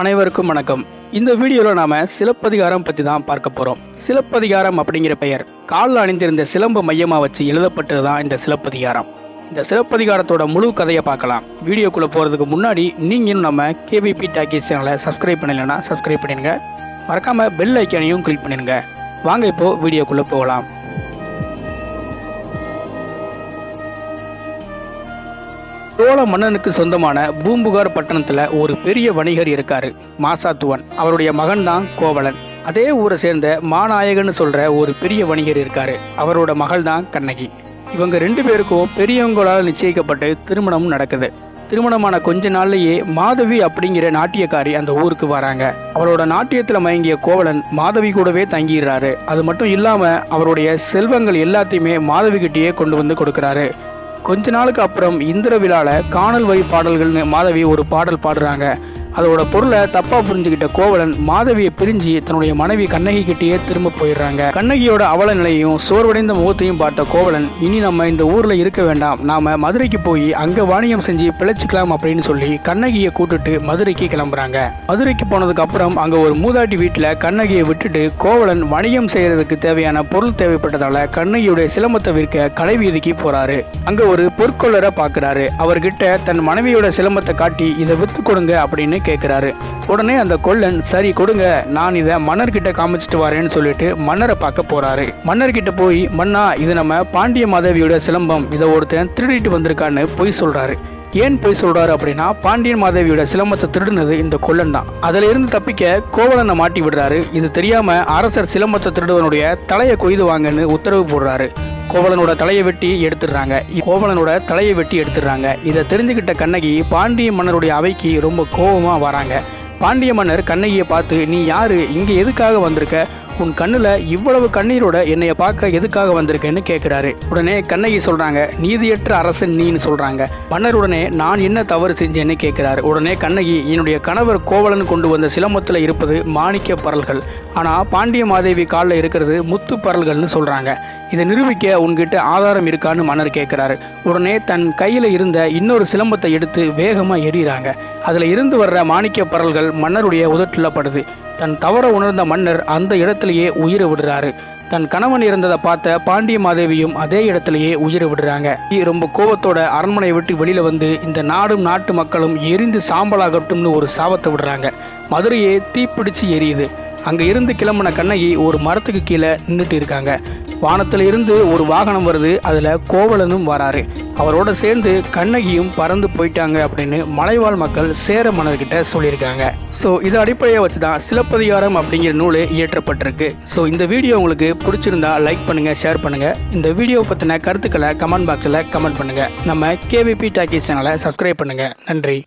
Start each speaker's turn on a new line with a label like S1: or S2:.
S1: அனைவருக்கும் வணக்கம். இந்த வீடியோவில் நாம சிலப்பதிகாரம் பற்றி தான் பார்க்க போகிறோம் சிலப்பதிகாரம் அப்படிங்கிற பெயர் காலில் அணிந்திருந்த சிலம்பு மையமாக வச்சு எழுதப்பட்டது தான் இந்த சிலப்பதிகாரம். இந்த சிலப்பதிகாரத்தோட முழு கதையை பார்க்கலாம். வீடியோக்குள்ளே போகிறதுக்கு முன்னாடி நீங்களும் நம்ம கேவிபி டாக்கீஸ் சேனலை சப்ஸ்கிரைப் பண்ணலைன்னா சப்ஸ்கிரைப் பண்ணிடுங்க. மறக்காமல் பெல் ஐக்கானையும் கிளிக் பண்ணிடுங்க. வாங்க இப்போது வீடியோக்குள்ளே போகலாம். சோழ மன்னனுக்கு சொந்தமான பூம்புகார் பட்டணத்துல ஒரு பெரிய வணிகர் இருக்காரு மாசாத்துவன். அவருடைய மகன் தான் கோவலன். அதே ஊரை சேர்ந்த மாநாயகன்னு சொல்ற ஒரு பெரிய வணிகர் இருக்காரு. அவரோட மகள் தான் கண்ணகி. இவங்க ரெண்டு பேருக்கும் பெரியவங்களால் நிச்சயிக்கப்பட்டு திருமணமும் நடக்குது. திருமணமான கொஞ்ச நாள்லயே மாதவி அப்படிங்கிற நாட்டியக்காரி அந்த ஊருக்கு வராங்க. அவரோட நாட்டியத்துல மயங்கிய கோவலன் மாதவி கூடவே தங்கிடுறாரு. அது மட்டும் இல்லாம அவருடைய செல்வங்கள் எல்லாத்தையுமே மாதவி கிட்டேயே கொண்டு வந்து கொடுக்கறாரு. கொஞ்ச நாளுக்கு அப்புறம் இந்திர விழால காணல் வழி பாடல்கள்னு மாதவி ஒரு பாடல் பாடுறாங்க. அதோட பொருளை தப்பா புரிஞ்சுக்கிட்ட கோவலன் மாதவியை பிரிஞ்சு தன்னுடைய மனைவி கண்ணகி கிட்டேயே திரும்ப போயிடுறாங்க. கண்ணகியோட அவல நிலையும் சோர்வடைந்த முகத்தையும் பார்த்த கோவலன் இனி நம்ம இந்த ஊர்ல இருக்க வேண்டாம். நாம மதுரைக்கு போய் அங்க வாணியம் செஞ்சு பிழைச்சிக்கலாம் அப்படின்னு சொல்லி கண்ணகியை கூட்டிட்டு மதுரைக்கு கிளம்புறாங்க. மதுரைக்கு போனதுக்கு அப்புறம் அங்க ஒரு மூதாட்டி வீட்டுல கண்ணகியை விட்டுட்டு கோவலன் வணிகம் செய்யறதுக்கு தேவையான பொருள் தேவைப்பட்டதால கண்ணகியுடைய சிலம்பத்தை விற்க கடைவீதிக்கு போறாரு. அங்க ஒரு பொற்கொள்ளரை பாக்குறாரு. அவர்கிட்ட தன் மனைவியோட சிலம்பத்தை காட்டி இதை வித்து கொடுங்க அப்படின்னு கேட்குறாரு உடனே அந்த கொல்லன் சரி கொடுங்க. நான் இதை மன்னர்கிட்ட காமிச்சிட்டு வரேன்னு சொல்லிட்டு மன்னரை பார்க்க போறாரு. மன்னர்கிட்ட போய் மன்னா இது நம்ம பாண்டிய மாதவியோட சிலம்பம். இதை ஒருத்தன் திருடிட்டு வந்திருக்கான்னு பொய் சொல்றாரு. ஏன் பொய் சொல்றாரு? அப்படின்னா பாண்டியன் மாதவியோட சிலம்பத்தை திருடுனது இந்த கொல்லன் தான். அதுல இருந்து தப்பிக்க கோவலனை மாட்டி விடுறாரு. இது தெரியாம அரசர் சிலம்பத்தை திருடுவனுடைய தலையை கொய்து வாங்கன்னு உத்தரவு போடுறாரு. கோவலனோட தலையை வெட்டி எடுத்துடுறாங்க. கோவலனோட தலையை வெட்டி எடுத்துடுறாங்க. இதை தெரிஞ்சுக்கிட்ட கண்ணகி பாண்டிய மன்னருடைய அவைக்கு ரொம்ப கோபமாக வராங்க. பாண்டிய மன்னர் கண்ணகியை பார்த்து நீ யாரு? இங்கே எதுக்காக வந்திருக்க? உன் கண்ணில் இவ்வளவு கண்ணீரோட என்னைய பார்க்க எதுக்காக வந்திருக்கேன்னு கேட்குறாரு உடனே கண்ணகி சொல்கிறாங்க நீதியற்ற அரசன் நீன்னு சொல்கிறாங்க மன்னர் உடனே நான் என்ன தவறு செஞ்சேன்னு கேட்குறாரு உடனே கண்ணகி என்னுடைய கணவர் கோவலன் கொண்டு வந்த சிலம்பத்தில் இருப்பது மாணிக்க பரல்கள். ஆனால் பாண்டிய மாதேவி காலில் இருக்கிறது முத்து பரல்கள்னு சொல்கிறாங்க இதை நிரூபிக்க உன்கிட்ட ஆதாரம் இருக்கான்னு மன்னர் கேட்குறாரு உடனே தன் கையில் இருந்த இன்னொரு சிலம்பத்தை எடுத்து வேகமாக எறிகிறாங்க அதில் இருந்து வர்ற மாணிக்க பரல்கள் மன்னருடைய உதட்டில் படுது தன் தவற உணர்ந்த மன்னர் அந்த இடத்திலேயே உயிரை விடுறாரு. தன் கணவன் இருந்ததை பார்த்த பாண்டிய மாதேவியும் அதே இடத்திலேயே உயிரை விடுறாங்க. ரொம்ப கோபத்தோட அரண்மனை விட்டு வெளியில வந்து இந்த நாடும் நாட்டு மக்களும் எரிந்து சாம்பலாகட்டும்னு ஒரு சாபத்தை விடுறாங்க. மதுரையே தீப்பிடிச்சு எரியுது. அங்க இருந்து கிளம்பின கண்ணகி ஒரு மரத்துக்கு கீழே நின்றுட்டு இருக்காங்க. வானத்துல இருந்து ஒரு வாகனம் வருது அதுல கோவலனும் வராரு. அவரோட சேர்ந்து கண்ணகியும் பறந்து போயிட்டாங்க அப்படின்னு மலைவாழ் மக்கள் சேர மன்னர்கிட்ட சொல்லியிருக்காங்க. ஸோ இதை அடிப்படையை வச்சு தான் சிலப்பதிகாரம் அப்படிங்கிற நூல் இயற்றப்பட்டிருக்கு. ஸோ இந்த வீடியோ உங்களுக்கு பிடிச்சிருந்தா லைக் பண்ணுங்கள் ஷேர் பண்ணுங்கள் இந்த வீடியோ பற்றின கருத்துக்களை கமெண்ட் பாக்ஸில் கமெண்ட் பண்ணுங்கள் நம்ம கேவிபி டாக்கி சேனலை சப்ஸ்கிரைப் பண்ணுங்கள் நன்றி.